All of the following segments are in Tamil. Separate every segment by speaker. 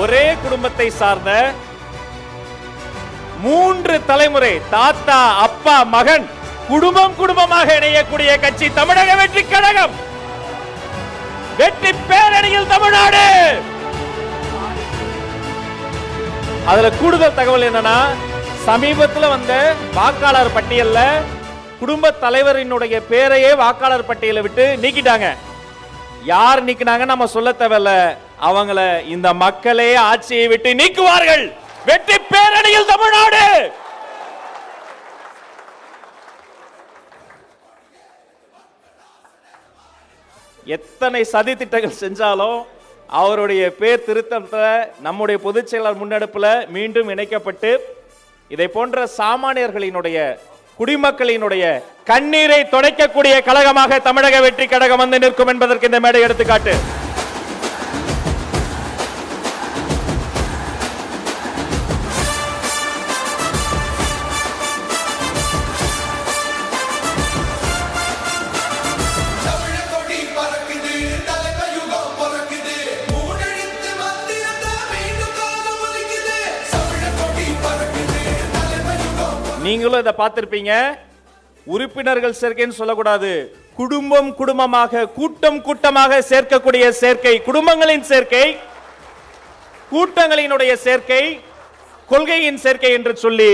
Speaker 1: ஒரே குடும்பத்தை சார்ந்த மூன்று தலைமுறை தாத்தா அப்பா மகன் குடும்பம் குடும்பமாக இணையக்கூடிய கட்சி தமிழக வெற்றி கழகம். வெற்றி பேரணியில் தமிழ்நாடு! அதுல கூடுதல் தகவல் என்னன்னா சமீபத்தில் வந்த வாக்காளர் பட்டியல்ல குடும்ப தலைவரினுடைய பேரையே வாக்காளர் பட்டியலை விட்டு நீக்கிட்டாங்க. யார் நீக்கினாங்க நம்ம சொல்ல தேவையில்ல. அவங்கள இந்த மக்களே ஆட்சியை விட்டு நீக்குவார்கள். வெற்றி பேரணியில் தமிழ்நாடு. எத்தனை சதி திட்டங்கள் செஞ்சாலும் அவருடைய பேர் திருத்தத்தில் நம்முடைய பொதுச் செயலாளர் முன்னெடுப்புல மீண்டும் இணைக்கப்பட்டு இதை போன்ற சாமானியர்களினுடைய குடிமக்களினுடைய கண்ணீரை துடைக்கக்கூடிய கழகமாக தமிழக வெற்றி கழகம் வந்து நிற்கும் என்பதற்கு இந்த மேடை எடுத்துக்காட்டு. நீங்களும் இதை பார்த்திருப்பீங்க. உறுப்பினர்கள் சேர்க்கைன்னு சொல்லக்கூடாது. குடும்பம் குடும்பமாக கூட்டம் கூட்டமாக சேர்க்கக்கூடிய சேர்க்கை குடும்பங்களின் சேர்க்கை கூட்டங்களினுடைய சேர்க்கை கொள்கையின் சேர்க்கை என்று சொல்லி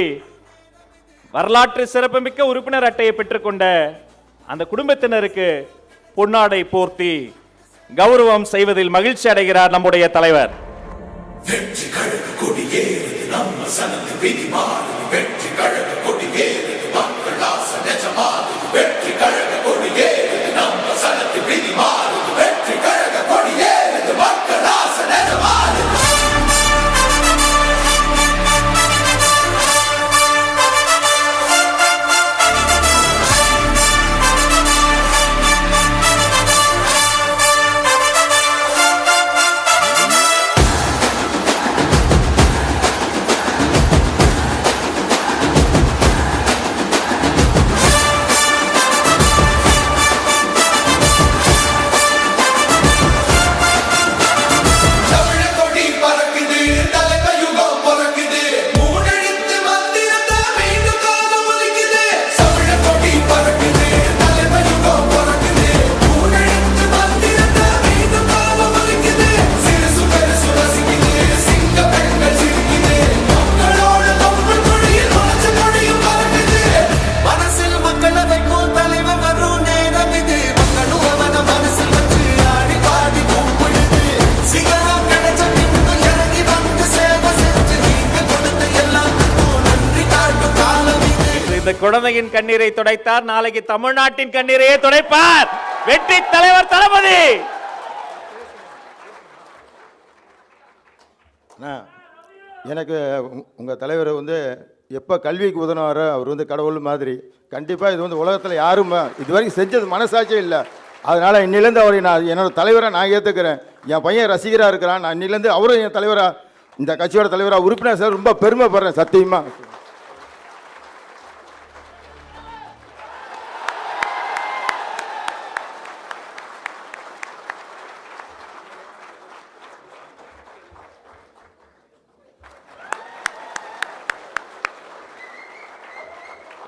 Speaker 1: வரலாற்று சிறப்புமிக்க உறுப்பினர் அட்டையை பெற்றுக்கொண்ட அந்த குடும்பத்தினருக்கு பொன்னாடை போர்த்தி கௌரவம் செய்வதில் மகிழ்ச்சி அடைகிறார் நம்முடைய தலைவர்.
Speaker 2: வெற்றி கழக நம்ம சனது விதி வெற்றி கழக
Speaker 1: Yeah. குழந்தையின் கண்ணீரை துடைத்தார். நாளைக்கு தமிழ்நாட்டின் கண்ணீரையே துடைப்பார். வெற்றி தலைவர் தளபதி!
Speaker 3: எனக்கு உங்கள் தலைவர் வந்து எப்போ கல்விக்கு உதனாரோ அவர் வந்து கடவுள் மாதிரி. கண்டிப்பாக இது வந்து உலகத்தில் யாரும் இது வரைக்கும் செஞ்சது மனசாட்சியே இல்லை. அதனால் இன்னிலேருந்து அவரை நான் என்னோட தலைவரை நான் ஏற்றுக்கிறேன் என் பையன் ரசிகராக இருக்கிறான். நான் இன்னிலேருந்து அவரும் என் தலைவராக இந்த கட்சியோட தலைவராக உறுப்பினர் சார் ரொம்ப பெருமைப்படுறேன் சத்தியமாக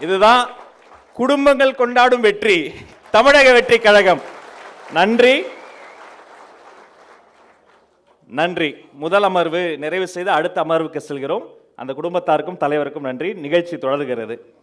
Speaker 1: இதுதான் குடும்பங்கள் கொண்டாடும் வெற்றி தமிழக வெற்றி கழகம். நன்றி. நன்றி. முதல் அமர்வு நிறைவு செய்து அடுத்த அமர்வுக்கு செல்கிறோம். அந்த குடும்பத்தாருக்கும் தலைவருக்கும் நன்றி. நிகழ்ச்சி தொடர்கிறது.